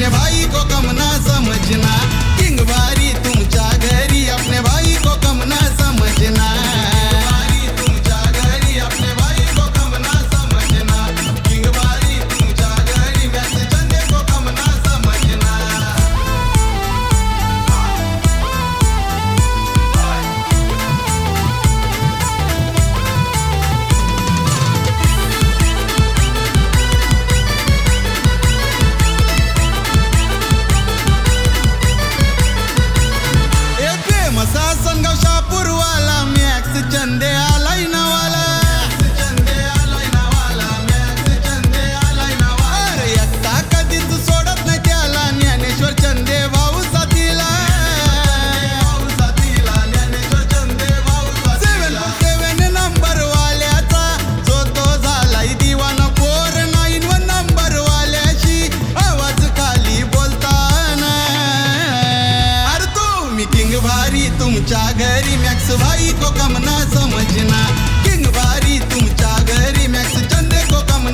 अपने भाई को कम ना समझना। किंगवारी तुमच्या घरी अपने भाई को कम ना समझना। आम्ही किंग भारी तुम घरी मैक्स भाई को कम ना समझना। किंग भारी तुम घरी मैक्स चंदे को कम